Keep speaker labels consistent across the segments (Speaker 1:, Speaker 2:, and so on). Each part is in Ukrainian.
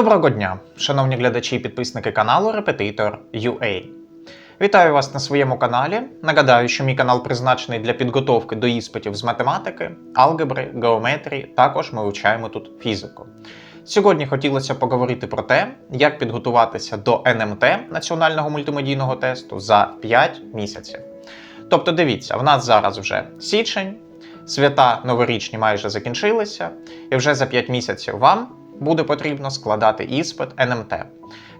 Speaker 1: Доброго дня, шановні глядачі і підписники каналу Repetitor UA. Вітаю вас на своєму каналі. Нагадаю, що мій канал призначений для підготовки до іспитів з математики, алгебри, геометрії. Також ми вивчаємо тут фізику. Сьогодні хотілося поговорити про те, як підготуватися до НМТ національного мультимедійного тесту за 5 місяців. Тобто, дивіться, в нас зараз вже січень, свята новорічні майже закінчилися, і вже за 5 місяців вам буде потрібно складати іспит НМТ.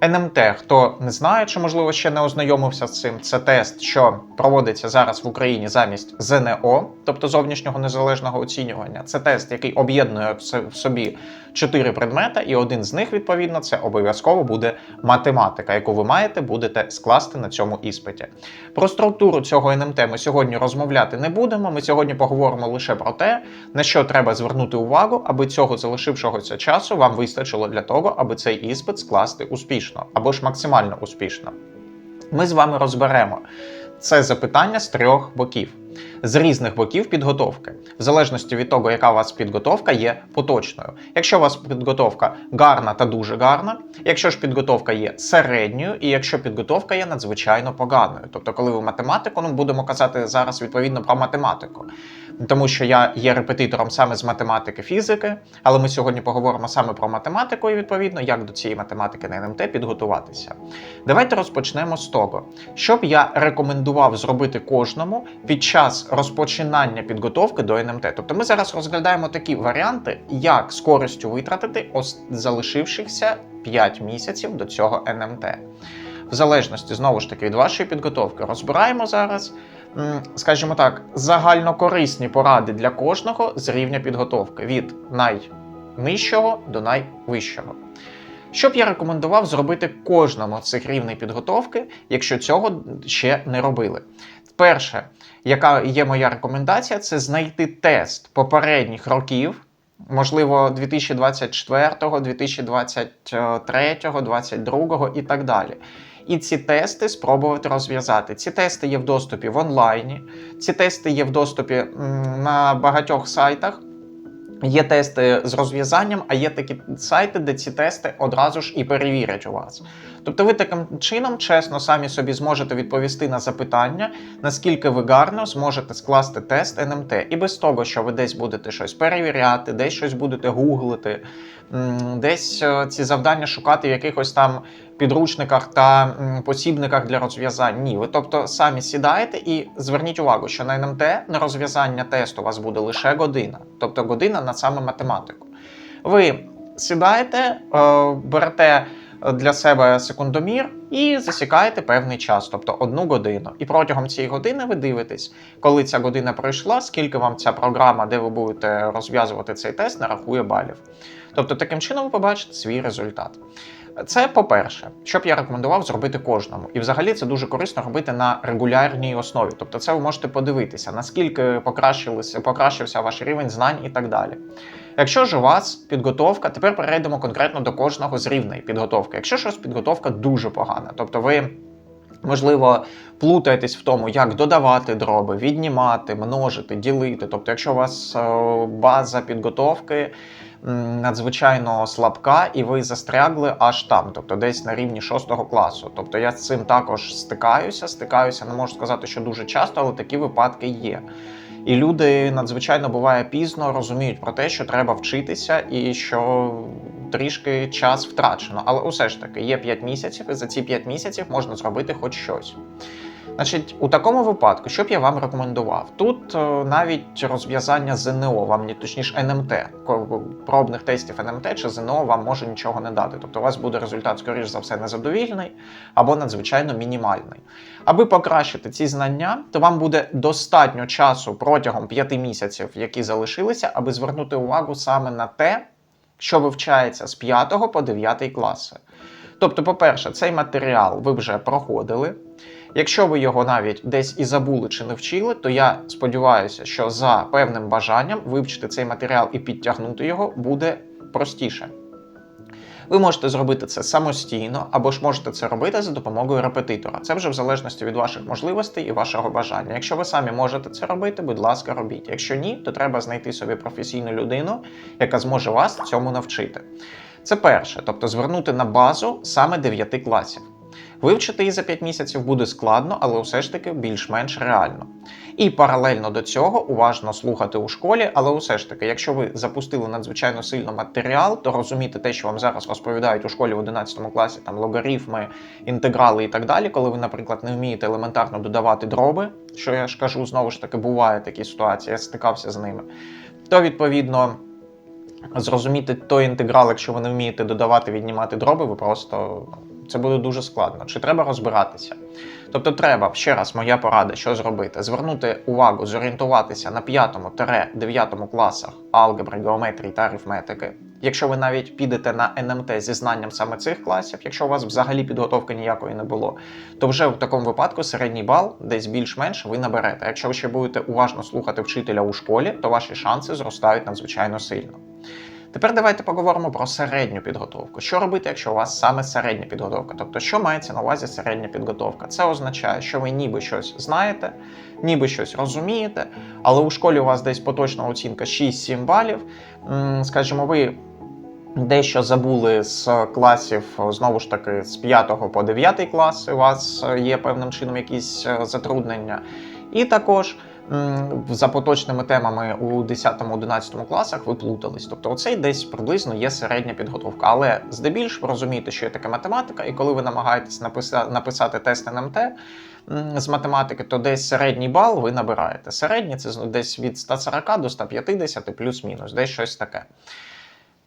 Speaker 1: НМТ, хто не знає, чи можливо ще не ознайомився з цим, це тест, що проводиться зараз в Україні замість ЗНО, тобто зовнішнього незалежного оцінювання. Це тест, який об'єднує в собі чотири предмета, і один з них, відповідно, це обов'язково буде математика, яку ви маєте будете скласти на цьому іспиті. Про структуру цього НМТ ми сьогодні розмовляти не будемо. Ми сьогодні поговоримо лише про те, на що треба звернути увагу, аби цього залишившогося часу вам вистачило для того, аби цей іспит скласти успішно або ж максимально успішно. Ми з вами розберемо це запитання з трьох боків. З різних боків підготовки, в залежності від того, яка у вас підготовка є поточною. Якщо у вас підготовка гарна та дуже гарна, якщо ж підготовка є середньою, і якщо підготовка є надзвичайно поганою. Тобто, коли ви математику, ну будемо казати зараз відповідно про математику, тому що я є репетитором саме з математики фізики, але ми сьогодні поговоримо саме про математику і відповідно, як до цієї математики на НМТ підготуватися. Давайте розпочнемо з того, що б я рекомендував зробити кожному під час розпочинання підготовки до НМТ. Тобто ми зараз розглядаємо такі варіанти, як з користю витратити залишившихся 5 місяців до цього НМТ. В залежності знову ж таки від вашої підготовки розбираємо зараз, скажімо так, загальнокорисні поради для кожного з рівня підготовки від найнижчого до найвищого. Що б я рекомендував зробити кожному з цих рівней підготовки, якщо цього ще не робили? Перше, яка є моя рекомендація, це знайти тест попередніх років, можливо, 2024, 2023, 2022 і так далі. І ці тести спробувати розв'язати. Ці тести є в доступі в онлайні, ці тести є в доступі на багатьох сайтах. Є тести з розв'язанням, а є такі сайти, де ці тести одразу ж і перевірять у вас. Тобто ви таким чином чесно самі собі зможете відповісти на запитання, наскільки ви гарно зможете скласти тест НМТ. І без того, що ви десь будете щось перевіряти, десь щось будете гуглити, десь е, ці завдання шукати в якихось там підручниках та посібниках для розв'язань. Ні, ви тобто самі сідаєте і зверніть увагу, що на НМТ на розв'язання тесту у вас буде лише година, тобто година на саме математику. Ви сідаєте, е, берете для себе секундомір і засікаєте певний час, тобто одну годину. І протягом цієї години ви дивитесь, коли ця година пройшла, скільки вам ця програма, де ви будете розв'язувати цей тест, нарахує балів. Тобто, таким чином ви побачите свій результат. Це по-перше, що б я рекомендував зробити кожному. І взагалі це дуже корисно робити на регулярній основі. Тобто, це ви можете подивитися, наскільки покращився ваш рівень знань і так далі. Якщо ж у вас підготовка, тепер перейдемо конкретно до кожного з рівней підготовки. Якщо ж у вас підготовка дуже погана, тобто ви. Можливо, плутаєтесь в тому, як додавати дроби, віднімати, множити, ділити. Тобто, якщо у вас е, база підготовки надзвичайно слабка, і ви застрягли аж там, тобто десь на рівні 6 класу. Тобто я з цим також стикаюся, стикаюся, не можу сказати, що дуже часто, але такі випадки є. І люди надзвичайно буває пізно розуміють про те, що треба вчитися, і що трішки час втрачено. Але усе ж таки є 5 місяців, і за ці 5 місяців можна зробити хоч щось. Значить, у такому випадку, що б я вам рекомендував? Тут е, навіть розв'язання ЗНО, вам ні- точніше НМТ, пробних тестів НМТ чи ЗНО вам може нічого не дати. Тобто у вас буде результат, скоріш за все, незадовільний або надзвичайно мінімальний. Аби покращити ці знання, то вам буде достатньо часу протягом 5 місяців, які залишилися, аби звернути увагу саме на те, що вивчається з 5 по 9 класи. Тобто, по-перше, цей матеріал ви вже проходили. Якщо ви його навіть десь і забули чи не вчили, то я сподіваюся, що за певним бажанням вивчити цей матеріал і підтягнути його буде простіше. Ви можете зробити це самостійно, або ж можете це робити за допомогою репетитора. Це вже в залежності від ваших можливостей і вашого бажання. Якщо ви самі можете це робити, будь ласка, робіть. Якщо ні, то треба знайти собі професійну людину, яка зможе вас цьому навчити. Це перше, тобто звернути на базу саме 9 класів. Вивчити її за 5 місяців буде складно, але все ж таки більш-менш реально. І паралельно до цього уважно слухати у школі, але все ж таки, якщо ви запустили надзвичайно сильно матеріал, то розуміти те, що вам зараз розповідають у школі в 11 класі, там логарифми, інтеграли і так далі, коли ви, наприклад, не вмієте елементарно додавати дроби, що я ж кажу, знову ж таки, буває такі ситуації, я стикався з ними, то відповідно. Зрозуміти той інтеграл, якщо ви не вмієте додавати, віднімати дроби, ви просто це буде дуже складно. Чи треба розбиратися? Тобто, треба ще раз моя порада, що зробити: звернути увагу, зорієнтуватися на 5-9 класах алгебри, геометрії та арифметики. Якщо ви навіть підете на НМТ зі знанням саме цих класів, якщо у вас взагалі підготовки ніякої не було, то вже в такому випадку середній бал десь більш-менш ви наберете. Якщо ви ще будете уважно слухати вчителя у школі, то ваші шанси зростають надзвичайно сильно. Тепер давайте поговоримо про середню підготовку. Що робити, якщо у вас саме середня підготовка? Тобто, що мається на увазі середня підготовка? Це означає, що ви ніби щось знаєте, ніби щось розумієте, але у школі у вас десь поточна оцінка 6-7 балів. Скажімо, ви дещо забули з класів, знову ж таки, з 5 по 9 клас, у вас є певним чином якісь е, затруднення. І також за поточними темами у 10-11 класах ви плутались. Тобто, оцей десь приблизно є середня підготовка. Але здебільш ви розумієте, що є така математика, і коли ви намагаєтесь написати, написати тест НМТ з математики, то десь середній бал ви набираєте. Середній це десь від 140 до 150, плюс-мінус, десь щось таке.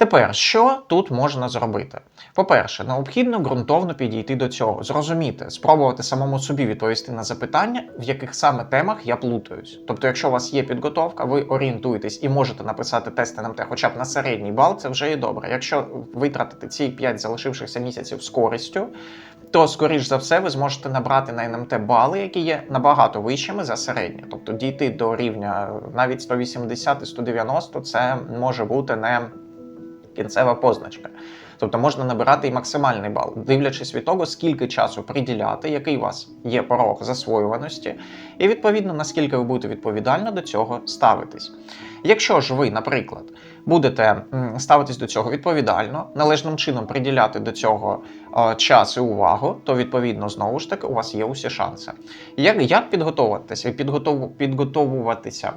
Speaker 1: Тепер, що тут можна зробити? По-перше, необхідно ґрунтовно підійти до цього, зрозуміти, спробувати самому собі відповісти на запитання, в яких саме темах я плутаюсь. Тобто, якщо у вас є підготовка, ви орієнтуєтесь і можете написати тест НМТ хоча б на середній бал, це вже є добре. Якщо витратити ці 5 залишившихся місяців з користю, то, скоріш за все, ви зможете набрати на НМТ бали, які є набагато вищими за середні. Тобто дійти до рівня навіть 180 і 190 це може бути не кінцева позначка. Тобто можна набирати і максимальний бал, дивлячись від того, скільки часу приділяти, який у вас є порог засвоюваності, і відповідно наскільки ви будете відповідально до цього ставитись. Якщо ж ви, наприклад, будете ставитись до цього відповідально, належним чином приділяти до цього час і увагу, то відповідно знову ж таки у вас є усі шанси. Як, як підготуватися? Підготов, підготовуватися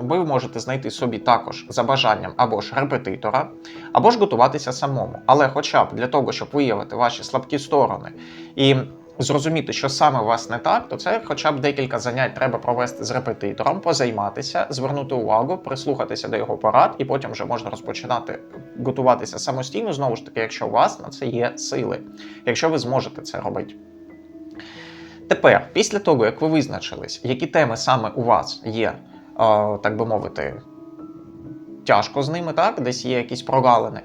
Speaker 1: ви можете знайти собі також за бажанням або ж репетитора, або ж готуватися самому. Але хоча б для того, щоб виявити ваші слабкі сторони і зрозуміти, що саме у вас не так, то це хоча б декілька занять треба провести з репетитором, позайматися, звернути увагу, прислухатися до його порад, і потім вже можна розпочинати готуватися самостійно, знову ж таки, якщо у вас на це є сили, якщо ви зможете це робити. Тепер, після того, як ви визначились, які теми саме у вас є, е, так би мовити, тяжко з ними, так, десь є якісь прогалини,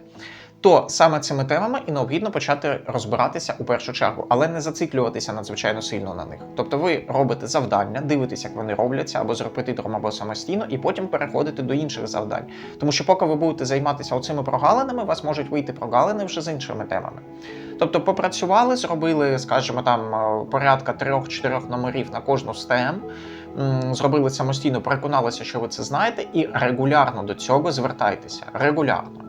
Speaker 1: то саме цими темами і необхідно почати розбиратися у першу чергу, але не зациклюватися надзвичайно сильно на них. Тобто ви робите завдання, дивитесь, як вони робляться або з репетитором, або самостійно, і потім переходите до інших завдань. Тому що, поки ви будете займатися оцими прогалинами, у вас можуть вийти прогалини вже з іншими темами. Тобто, попрацювали, зробили, скажімо, там е, порядка трьох-чотирьох номерів на кожну з тем, зробили самостійно, переконалися, що ви це знаєте, і регулярно до цього звертайтеся. Регулярно.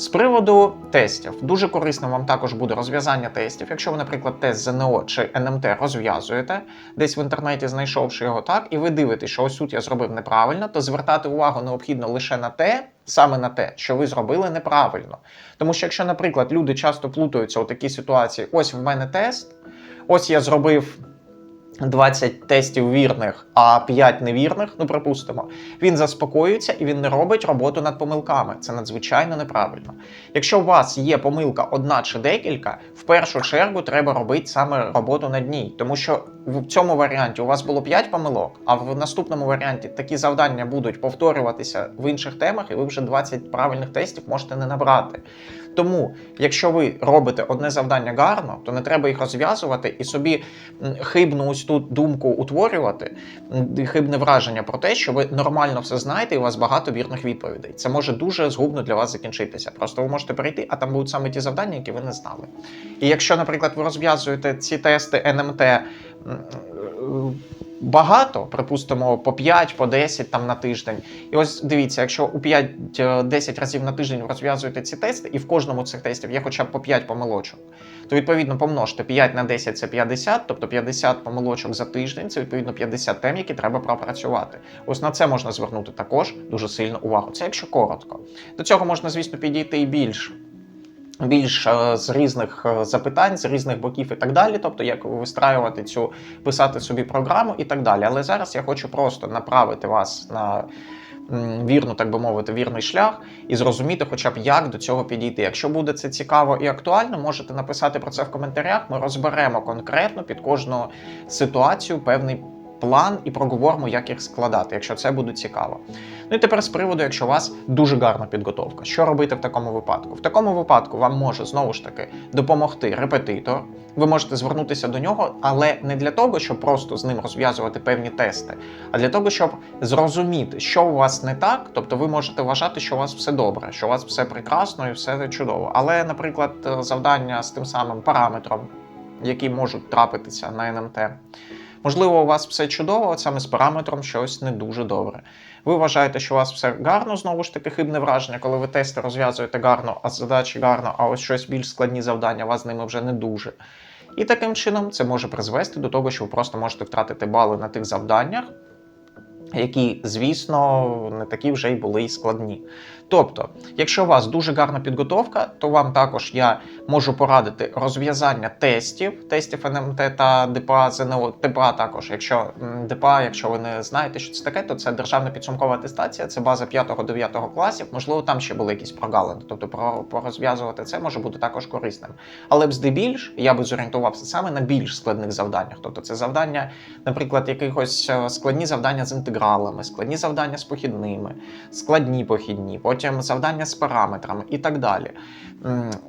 Speaker 1: З приводу тестів, дуже корисним вам також буде розв'язання тестів. Якщо ви, наприклад, тест ЗНО чи НМТ розв'язуєте, десь в інтернеті знайшовши його так, і ви дивитесь, що ось тут я зробив неправильно, то звертати увагу необхідно лише на те, саме на те, що ви зробили неправильно. Тому що, якщо, наприклад, люди часто плутаються у такій ситуації, ось в мене тест, ось я зробив. 20 тестів вірних, а 5 невірних, ну припустимо, він заспокоюється і він не робить роботу над помилками. Це надзвичайно неправильно. Якщо у вас є помилка одна чи декілька, в першу чергу треба робити саме роботу над ній, тому що в цьому варіанті у вас було 5 помилок, а в наступному варіанті такі завдання будуть повторюватися в інших темах, і ви вже 20 правильних тестів можете не набрати. Тому, якщо ви робите одне завдання гарно, то не треба їх розв'язувати і собі хибну ось тут думку утворювати, хибне враження про те, що ви нормально все знаєте, і у вас багато вірних відповідей. Це може дуже згубно для вас закінчитися. Просто ви можете прийти, а там будуть саме ті завдання, які ви не знали. І якщо, наприклад, ви розв'язуєте ці тести НМТ. Багато, припустимо, по 5, по 10 там на тиждень. І ось дивіться, якщо у 5-10 разів на тиждень розв'язуєте ці тести, і в кожному цих тестів є хоча б по 5 помилочок, то відповідно помножте 5 на 10 це 50, тобто 50 помилочок за тиждень, це відповідно 50 тем, які треба пропрацювати. Ось на це можна звернути також дуже сильно увагу. Це якщо коротко. До цього можна, звісно, підійти і більше. Більш е, з різних е, запитань, з різних боків і так далі, тобто як вистраювати цю, писати собі програму і так далі. Але зараз я хочу просто направити вас на вірну, так би мовити, вірний шлях і зрозуміти, хоча б як до цього підійти. Якщо буде це цікаво і актуально, можете написати про це в коментарях. Ми розберемо конкретно під кожну ситуацію певний план і проговоримо, як їх складати, якщо це буде цікаво. Ну і тепер з приводу, якщо у вас дуже гарна підготовка, що робити в такому випадку? В такому випадку вам може знову ж таки допомогти репетитор. Ви можете звернутися до нього, але не для того, щоб просто з ним розв'язувати певні тести, а для того, щоб зрозуміти, що у вас не так. Тобто, ви можете вважати, що у вас все добре, що у вас все прекрасно і все чудово. Але, наприклад, завдання з тим самим параметром, які можуть трапитися на НМТ. Можливо, у вас все чудово, от саме з параметром щось не дуже добре. Ви вважаєте, що у вас все гарно, знову ж таки, хибне враження, коли ви тести розв'язуєте гарно, а задачі гарно, а ось щось більш складні завдання, у вас з ними вже не дуже. І таким чином це може призвести до того, що ви просто можете втратити бали на тих завданнях, які, звісно, не такі вже й були й складні. Тобто, якщо у вас дуже гарна підготовка, то вам також я можу порадити розв'язання тестів, тестів НМТ та ДПА ЗНО. ДПА також, якщо ДПА, якщо ви не знаєте, що це таке, то це державна підсумкова атестація, це база 5-9 класів. Можливо, там ще були якісь прогалини. Тобто порозв'язувати це може бути також корисним. Але б здебільш я би зорієнтувався саме на більш складних завданнях. Тобто, це завдання, наприклад, якихось е, складні завдання з інтегралами, складні завдання з похідними, складні похідні, потім завдання з параметрами і так далі.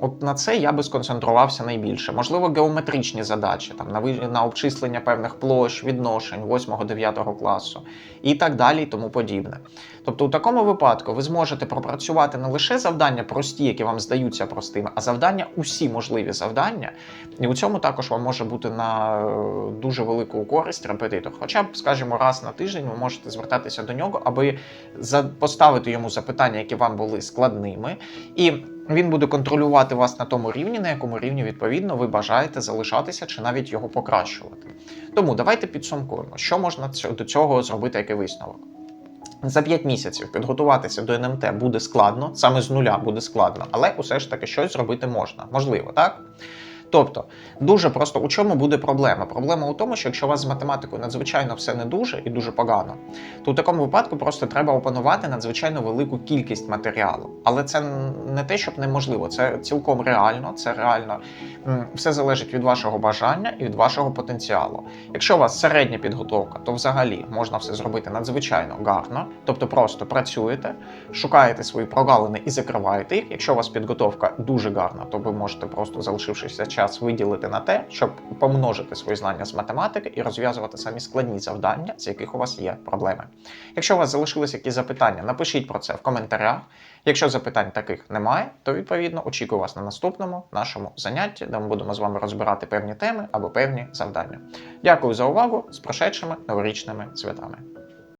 Speaker 1: От на це я би сконцентрувався найбільше. Можливо, геометричні задачі, там на на обчислення певних площ, відношень 8-9 класу і так далі, і тому подібне. Тобто, у такому випадку ви зможете пропрацювати не лише завдання прості, які вам здаються простими, а завдання усі можливі завдання. І у цьому також вам може бути на е, дуже велику користь репетитор. Хоча б, скажімо, раз на тиждень ви можете звертатися до нього, аби поставити йому запитання, які вам були складними, і він буде контролювати вас на тому рівні, на якому рівні відповідно ви бажаєте залишатися чи навіть його покращувати. Тому давайте підсумкуємо, що можна до цього зробити, який висновок. За 5 місяців підготуватися до НМТ буде складно, саме з нуля буде складно, але усе ж таки щось зробити можна. Можливо, так? Тобто, дуже просто у чому буде проблема? Проблема у тому, що якщо у вас з математикою надзвичайно все не дуже і дуже погано, то у такому випадку просто треба опанувати надзвичайно велику кількість матеріалу. Але це не те, щоб неможливо, це цілком реально. Це реально все залежить від вашого бажання і від вашого потенціалу. Якщо у вас середня підготовка, то взагалі можна все зробити надзвичайно гарно, тобто просто працюєте, шукаєте свої прогалини і закриваєте їх. Якщо у вас підготовка дуже гарна, то ви можете просто залишившися час виділити на те, щоб помножити свої знання з математики і розв'язувати самі складні завдання, з яких у вас є проблеми. Якщо у вас залишились якісь запитання, напишіть про це в коментарях. Якщо запитань таких немає, то відповідно очікую вас на наступному нашому занятті, де ми будемо з вами розбирати певні теми або певні завдання. Дякую за увагу з прошедшими новорічними святами.